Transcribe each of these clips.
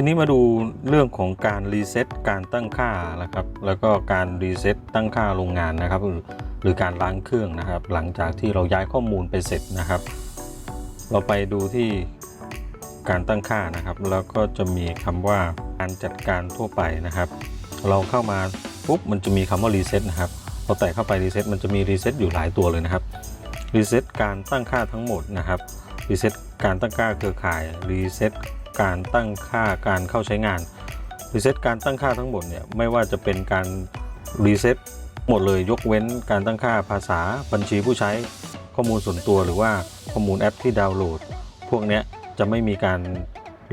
ทีนี้มาดูเรื่องของการรีเซ็ตการตั้งค่านะครับ แล้วก็การรีเซ็ตตั้งค่าโรงงานนะครับ หรือการล้างเครื่องนะครับ หลังจากที่เราย้ายข้อมูลไปเสร็จนะครับ เราไปดูที่การตั้งค่านะครับ แล้วก็จะมีคำว่าการจัดการทั่วไปนะครับ เราเข้ามาปุ๊บมันจะมีคำว่ารีเซ็ตนะครับพอแตะเข้าไปรีเซ็ตมันจะมีรีเซ็ตอยู่หลายตัวเลยนะครับรีเซ็ตการตั้งค่าทั้งหมดนะครับรีเซ็ตการตั้งค่าเครือข่ายรีเซ็ต การตั้งค่าการเข้าใช้งานรีเซ็ตการตั้งค่าทั้งหมดเนี่ยไม่ว่าจะเป็นการรีเซ็ตหมดเลยยกเว้นการตั้งค่าภาษาบัญชีผู้ใช้ข้อมูลส่วนตัวหรือว่าข้อมูลแอปที่ดาวน์โหลด พวกเนี้ยจะไม่มีการ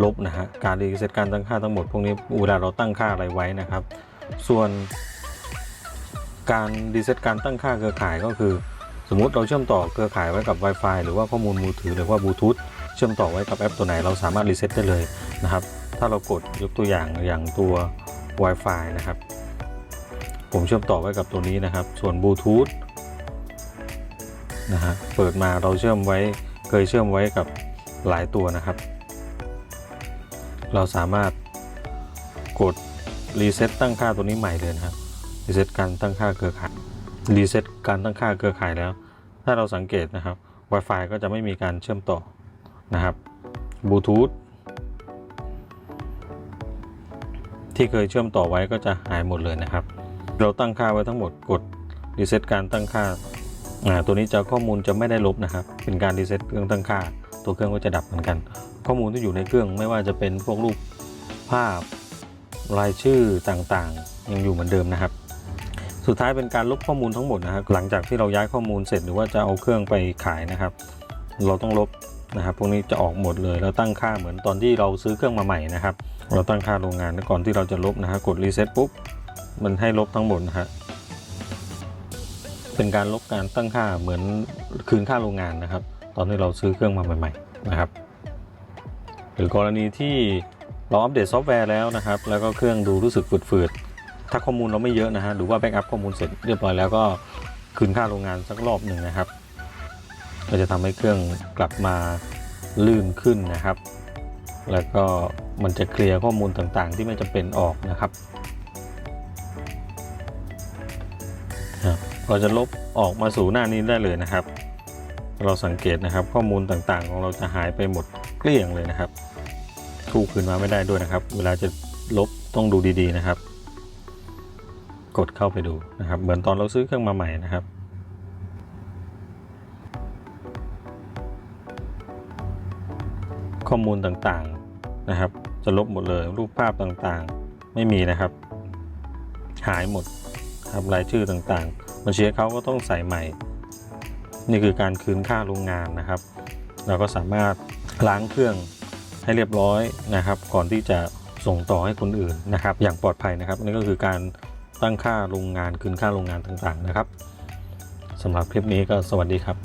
ลบนะฮะการรีเซ็ตการตั้งค่าทั้งหมด พวกนี้เวลาเราตั้งค่าอะไรไว้นะครับ ส่วนการรีเซ็ตการตั้งค่าเครือข่ายก็คือ สมมุติเราเชื่อมต่อเครือข่ายไว้กับ Wi-Fi หรือว่าข้อมูลมือถือหรือว่าบลูทูธ เชื่อมต่อไว้กับแอปตัวไหนเราสามารถรีเซ็ตได้เลยนะครับ ถ้าเรากดยกตัวอย่างอย่างตัว Wi-Fi นะครับ ผมเชื่อมต่อไว้กับตัวนี้นะครับ ส่วนบลูทูธนะฮะเปิดมาเราเชื่อมไว้เคยเชื่อมไว้กับหลายตัวนะครับ เราสามารถกดรีเซ็ตตั้งค่าตัวนี้ใหม่เลยนะครับรีเซ็ตการตั้งค่าเครือข่ายรีเซ็ตการตั้งค่าเครือข่ายแล้ว ถ้าเราสังเกตนะครับ Wi-Fi ก็จะไม่มีการเชื่อมต่อ นะครับบลูทูธที่เคยเชื่อมต่อไว้ก็จะหายหมดเลยนะครับ เราตั้งค่าไว้ทั้งหมดกดรีเซ็ตการตั้งค่าตัวนี้จะข้อมูลจะไม่ได้ลบนะครับ เป็นการรีเซ็ตเครื่องตั้งค่า ตัวเครื่องก็จะดับเหมือนกัน ข้อมูลที่อยู่ในเครื่องไม่ว่าจะเป็นพวกรูปภาพรายชื่อต่างๆ ยังอยู่เหมือนเดิมนะครับ สุดท้ายเป็นการลบข้อมูลทั้งหมดนะครับ หลังจากที่เราย้ายข้อมูลเสร็จหรือว่าจะเอาเครื่องไปขายนะครับ เราต้องลบ นะครับพวกนี้จะออกหมดเลยแล้วตั้งค่าเหมือนตอนที่เราซื้อเครื่องมาใหม่นะครับ เราตั้งค่าโรงงานก่อนที่เราจะลบนะฮะกดรีเซ็ตปุ๊บมันให้ลบทั้งหมดนะฮะเป็นการลบการตั้งค่าเหมือนคืนค่าโรงงานนะครับ ตอนที่เราซื้อเครื่องมาใหม่ ๆ นะครับ หรือกรณีที่เราอัปเดตซอฟต์แวร์แล้วนะครับ แล้วก็เครื่องดูรู้สึกฝืดๆถ้าข้อมูลเราไม่เยอะนะฮะหรือว่าแบ็กอัพข้อมูลเสร็จเรียบร้อยแล้วก็คืนค่าโรงงานสักรอบหนึ่งนะครับ ก็จะทำให้เครื่องกลับมาลื่นขึ้นนะครับ แล้วก็มันจะเคลียร์ข้อมูลต่างๆ ที่ไม่จำเป็นออกนะครับเราจะลบออกมาสู่หน้านี้ได้เลยนะครับ เราสังเกตนะครับ ข้อมูลต่างๆ ของเราจะหายไปหมดเกลี้ยงเลยนะครับกู้คืนมาไม่ได้ด้วยนะครับ เวลาจะลบต้องดูดีๆนะครับ กดเข้าไปดูนะครับ เหมือนตอนเราซื้อเครื่องมาใหม่นะครับ ข้อมูลต่างๆนะครับ จะลบหมดเลย รูปภาพต่างๆ ไม่มีนะครับ หายหมดครับรายชื่อต่างๆ บัญชีเขาก็ต้องใส่ใหม่ นี่คือการคืนค่าโรงงานนะครับ เราก็สามารถล้างเครื่องให้เรียบร้อยนะครับ ก่อนที่จะส่งต่อให้คนอื่นนะครับ อย่างปลอดภัยนะครับนี่ก็คือการตั้งค่าโรงงานคืนค่าโรงงานต่างๆนะครับสำหรับคลิปนี้ก็สวัสดีครับ